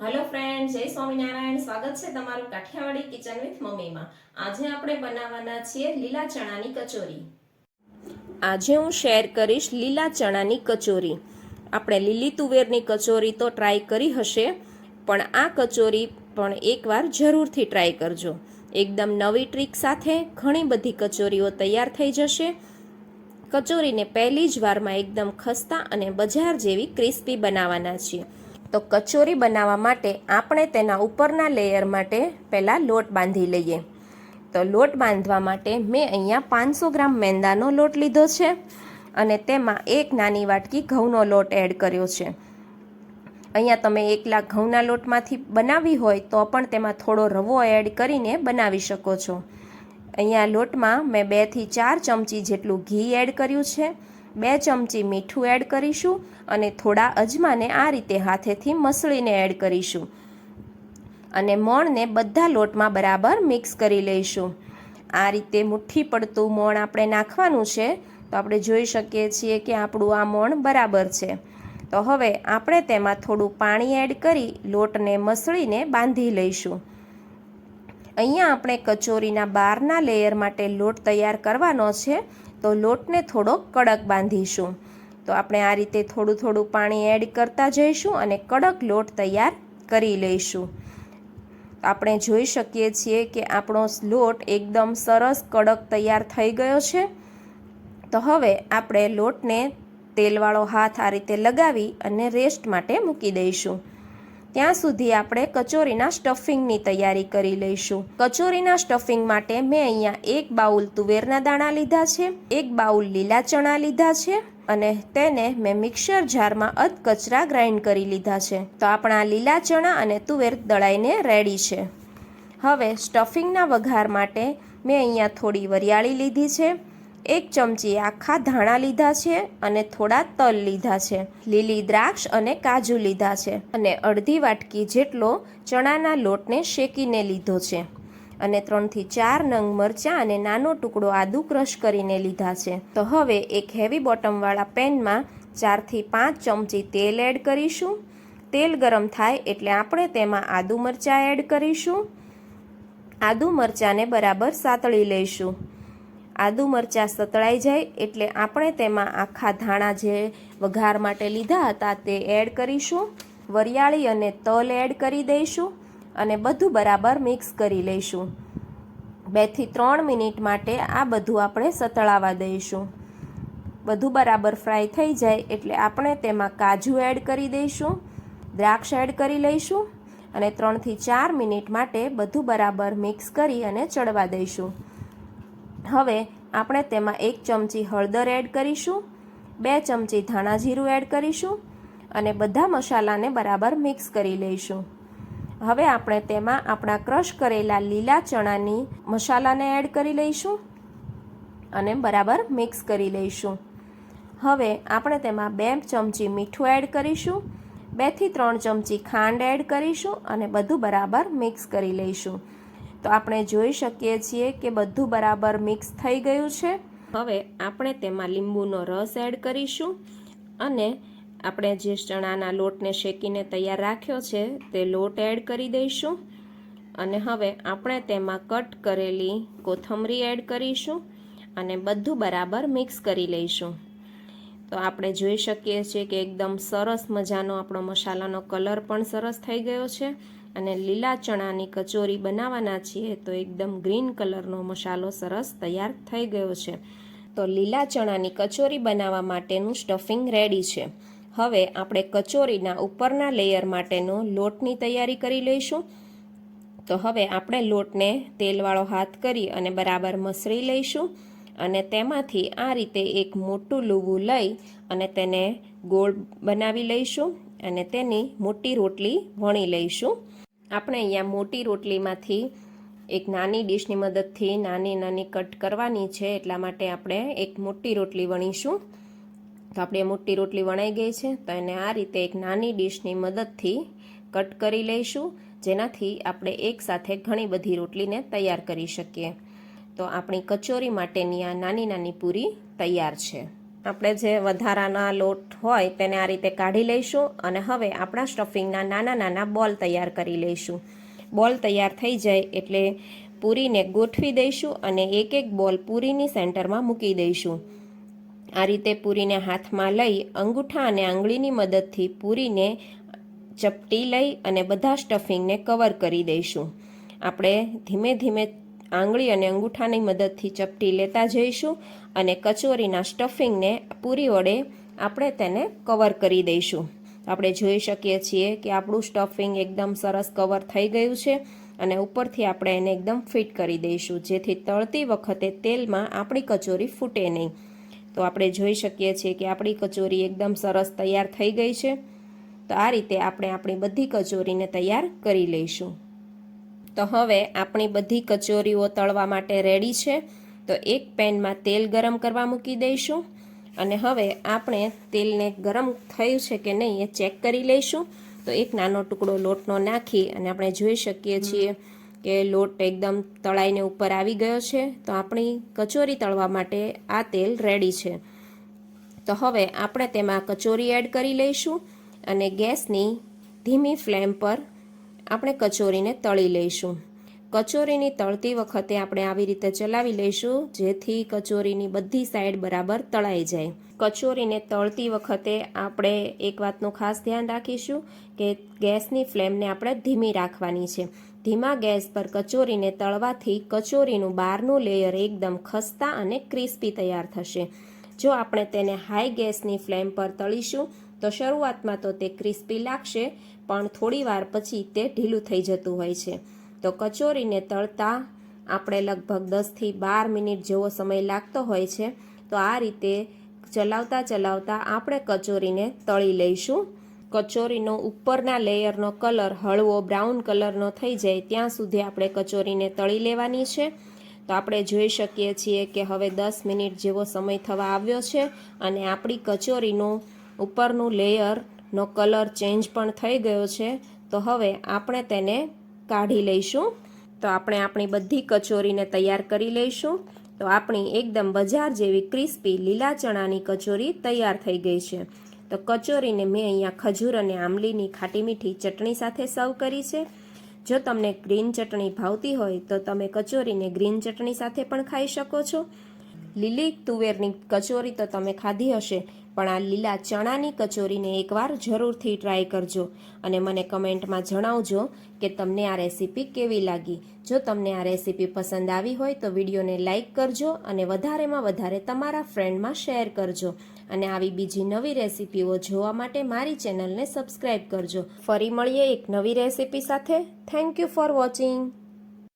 Hello friend જય સ્વામિનારાયણ. સ્વાગત છે તમારું કાઠિયાવાડી કિચન વિથ મમ્મીમાં. આજે આપણે બનાવવાના છીએ લીલા ચણાની કચોરી. આજે હું શેર કરીશ લીલા ચણાની કચોરી. આપણે લીલી તુવેરની કચોરી તો ટ્રાય કરી હશે, પણ આ કચોરી પણ એકવાર જરૂરથી ટ્રાય કરજો. એકદમ નવી ટ્રીક સાથે ઘણી બધી કચોરીઓ તૈયાર થઈ જશે. કચોરીને પહેલી જ વારમાં એકદમ ખસ્તા અને બજાર જેવી ક્રિસ્પી બનાવવાના છીએ. તો કચોરી બનાવવા માટે આપણે તેના ઉપરના લેયર માટે પહેલાં લોટ બાંધી લઈએ. તો લોટ બાંધવા માટે મેં અહીંયા પાંચસો ગ્રામ મેંદાનો લોટ લીધો છે અને તેમાં એક નાની વાટકી ઘઉંનો લોટ એડ કર્યો છે. અહીંયા તમે એકલા ઘઉંના લોટમાંથી બનાવી હોય તો પણ તેમાં થોડો રવો એડ કરીને બનાવી શકો છો. અહીંયા લોટમાં મેં બેથી ચાર ચમચી જેટલું ઘી એડ કર્યું છે. બે ચમચી મીઠું એડ કરીશું અને થોડા અજમાને આ રીતે હાથેથી મસળીને એડ કરીશું. અને મોણને બધા લોટમાં બરાબર મિક્સ કરી લઈશું. આ રીતે મુઠ્ઠી પડતું મોણ આપણે નાખવાનું છે, તો આપણે જોઈ શકીએ છીએ કે આપણું આ મોણ બરાબર છે. તો હવે આપણે તેમાં થોડું પાણી એડ કરી લોટને મસળીને બાંધી લઈશું. અહીંયા આપણે કચોરીના બહારના લેયર માટે લોટ તૈયાર કરવાનો છે તો લોટને થોડો કડક બાંધીશું. તો આપણે આ રીતે થોડું થોડું પાણી એડ કરતા જઈશું અને કડક લોટ તૈયાર કરી લઈશું. આપણે જોઈ શકીએ છીએ કે આપણો લોટ એકદમ સરસ કડક તૈયાર થઈ ગયો છે. તો હવે આપણે લોટને તેલવાળો હાથ આ રીતે લગાવી અને રેસ્ટ માટે મૂકી દઈશું. ત્યાં સુધી આપણે કચોરીના સ્ટફિંગની તૈયારી કરી લઈશું. કચોરીના સ્ટફિંગ માટે મેં અહીંયા એક બાઉલ તુવેરના દાણા લીધા છે, એક બાઉલ લીલા ચણા લીધા છે અને તેને મેં મિક્સર જારમાં અધ કચરા ગ્રાઇન્ડ કરી લીધા છે. તો આપણા લીલા ચણા અને તુવેર દળાઈને રેડી છે. હવે સ્ટફિંગના વઘાર માટે મેં અહીંયા થોડી વરિયાળી લીધી છે. એક ચમચી આખા ધાણા લીધા છે અને થોડા તલ લીધા છે. લીલી દ્રાક્ષ અને કાજુ લીધા છે અને અડધી વાટકી જેટલો ચણાના લોટને શેકીને લીધો છે અને ત્રણથી ચાર નંગ મરચાં અને નાનો ટુકડો આદુ ક્રશ કરીને લીધા છે. તો હવે એક હેવી બોટમવાળા પેનમાં ચારથી પાંચ ચમચી તેલ એડ કરીશું. તેલ ગરમ થાય એટલે આપણે તેમાં આદુ મરચાં એડ કરીશું. આદુ મરચાંને બરાબર સાતળી લઈશું. આદુ મરચાં સતળાઈ જાય એટલે આપણે તેમાં આખા ધાણા જે વઘાર માટે લીધા હતા તે એડ કરીશું. વરિયાળી અને તલ એડ કરી દઈશું અને બધું બરાબર મિક્સ કરી લઈશું. બેથી ત્રણ મિનિટ માટે આ બધું આપણે સતળાવા દઈશું. બધું બરાબર ફ્રાય થઈ જાય એટલે આપણે તેમાં કાજુ એડ કરી દઈશું. દ્રાક્ષ એડ કરી લઈશું અને ત્રણથી ચાર મિનિટ માટે બધું બરાબર મિક્સ કરી અને ચડવા દઈશું. હવે આપણે તેમાં એક ચમચી હળદર એડ કરીશું, બે ચમચી ધાણા જીરું એડ કરીશું અને બધા મસાલાને બરાબર મિક્સ કરી લઈશું. હવે આપણે તેમાં આપણા ક્રશ કરેલા લીલા ચણાની મસાલાને એડ કરી લઈશું અને બરાબર મિક્સ કરી લઈશું. હવે આપણે તેમાં બે ચમચી મીઠું એડ કરીશું, બેથી ત્રણ ચમચી ખાંડ એડ કરીશું અને બધું બરાબર મિક્સ કરી લઈશું. તો આપણે જોઈ શકીએ છીએ કે બધું બરાબર મિક્સ થઈ ગયું છે. હવે આપણે તેમાં લીંબુનો રસ એડ કરીશું અને આપણે જે ચણાના લોટને શેકીને તૈયાર રાખ્યો છે તે લોટ એડ કરી દઈશું અને હવે આપણે તેમાં કટ કરેલી કોથમરી એડ કરીશું અને બધું બરાબર મિક્સ કરી લઈશું. તો આપણે જોઈ શકીએ છીએ કે એકદમ સરસ મજાનો આપણો મસાલાનો કલર પણ સરસ થઈ ગયો છે. અને લીલા ચણાની કચોરી બનાવવાના છીએ તો એકદમ ગ્રીન કલરનો મસાલો સરસ તૈયાર થઈ ગયો છે. તો લીલા ચણાની કચોરી બનાવવા માટેનું સ્ટફિંગ રેડી છે. હવે આપણે કચોરીના ઉપરના લેયર માટેનો લોટની તૈયારી કરી લઈશું. તો હવે આપણે લોટને તેલવાળો હાથ કરી અને બરાબર મસળી લઈશું અને તેમાંથી આ રીતે એક મોટું લૂવું લઈ અને તેને ગોળ બનાવી લઈશું અને તેની મોટી રોટલી વણી લઈશું. આપણે અહીંયા મોટી રોટલીમાંથી એક નાની ડીશની મદદથી નાની નાની કટ કરવાની છે, એટલા માટે આપણે એક મોટી રોટલી વણીશું. તો આપણે મોટી રોટલી વણાઈ ગઈ છે, તો એને આ રીતે એક નાની ડીશની મદદથી કટ કરી લઈશું, જેનાથી આપણે એકસાથે ઘણી બધી રોટલીને તૈયાર કરી શકીએ. તો આપણી કચોરી માટેની આ નાની નાની પૂરી તૈયાર છે. આપણે જે વધારાના લોટ હોય તેને આ રીતે કાઢી લઈશું અને હવે આપણા સ્ટફિંગના નાના નાના બોલ તૈયાર કરી લઈશું. બોલ તૈયાર થઈ જાય એટલે પૂરીને ગોઠવી દઈશું અને એક એક બોલ પૂરીની સેન્ટરમાં મૂકી દઈશું. આ રીતે પૂરીને હાથમાં લઈ અંગૂઠા અને આંગળીની મદદથી પૂરીને ચપટી લઈ અને બધા સ્ટફિંગને કવર કરી દઈશું. આપણે ધીમે ધીમે આંગળી અને અંગૂઠાની મદદથી ચપટી લેતા જઈશું અને કચોરીના સ્ટફિંગને પૂરી વડે આપણે તેને કવર કરી દઈશું. આપણે જોઈ શકીએ છીએ કે આપણું સ્ટફિંગ એકદમ સરસ કવર થઈ ગયું છે અને ઉપરથી આપણે એને એકદમ ફિટ કરી દઈશું, જેથી તળતી વખતે તેલમાં આપણી કચોરી ફૂટે નહીં. તો આપણે જોઈ શકીએ છીએ કે આપણી કચોરી એકદમ સરસ તૈયાર થઈ ગઈ છે. તો આ રીતે આપણે આપણી બધી કચોરીને તૈયાર કરી લઈશું. તો હવે આપણી બધી કચોરીઓ તળવા માટે રેડી છે. તો એક પેનમાં તેલ ગરમ કરવા મૂકી દઈશું અને હવે આપણે તેલને ગરમ થયું છે કે નહીં એ ચેક કરી લઈશું. તો એક નાનો ટુકડો લોટનો નાખી અને આપણે જોઈ શકીએ છીએ કે લોટ એકદમ તળાઈને ઉપર આવી ગયો છે. તો આપણી કચોરી તળવા માટે આ તેલ રેડી છે. તો હવે આપણે તેમાં કચોરી એડ કરી લઈશું અને ગેસની ધીમી ફ્લેમ પર આપણે કચોરીને તળી લઈશું. કચોરીની તળતી વખતે આપણે આવી રીતે ચલાવી લઈશું, જેથી કચોરીની બધી સાઈડ બરાબર તળાઈ જાય. કચોરીને તળતી વખતે આપણે એક વાતનું ખાસ ધ્યાન રાખીશું કે ગેસની ફ્લેમને આપણે ધીમી રાખવાની છે. ધીમા ગેસ પર કચોરીને તળવાથી કચોરીનું બહારનું લેયર એકદમ ખસ્તા અને ક્રિસ્પી તૈયાર થશે. જો આપણે તેને હાઈ ગેસની ફ્લેમ પર તળીશું, તો શરૂઆતમાં તો તે ક્રિસ્પી લાગશે પણ થોડી વાર પછી તે ઢીલું થઈ જતું હોય છે. તો કચોરીને તળતા આપણે લગભગ દસથી બાર મિનિટ જેવો સમય લાગતો હોય છે. તો આ રીતે ચલાવતા ચલાવતા આપણે કચોરીને તળી લઈશું. કચોરીનો ઉપરના લેયરનો કલર હળવો બ્રાઉન કલરનો થઈ જાય ત્યાં સુધી આપણે કચોરીને તળી લેવાની છે. તો આપણે જોઈ શકીએ છીએ કે હવે દસ મિનિટ જેવો સમય થવા આવ્યો છે અને આપણી કચોરીનું ઉપરનું લેયરનો કલર ચેન્જ પણ થઈ ગયો છે. તો હવે આપણે તેને કાઢી લઈશું. તો આપણે આપણી બધી કચોરીને તૈયાર કરી લઈશું. તો આપણી એકદમ બજાર જેવી ક્રિસ્પી લીલા ચણાની કચોરી તૈયાર થઈ ગઈ છે. તો કચોરીને મેં અહીંયા ખજૂર અને આંબલીની ખાટી મીઠી ચટણી સાથે સર્વ કરી છે. જો તમને ગ્રીન ચટણી ભાવતી હોય તો તમે કચોરીને ગ્રીન ચટણી સાથે પણ ખાઈ શકો છો. લીલી તુવેરની કચોરી તો તમે ખાધી હશે પણ આ લીલા ચણાની કચોરીને એકવાર જરૂરથી ટ્રાય કરજો અને મને કમેન્ટમાં જણાવજો કે તમને આ રેસીપી કેવી લાગી. જો તમને આ રેસીપી પસંદ આવી હોય તો વિડીયોને લાઇક કરજો અને વધારેમાં વધારે તમારા ફ્રેન્ડમાં શેર કરજો. અને આવી બીજી નવી રેસીપીઓ જોવા માટે મારી ચેનલને સબસ્ક્રાઈબ કરજો. ફરી મળીએ એક નવી રેસીપી સાથે. Thank you for watching.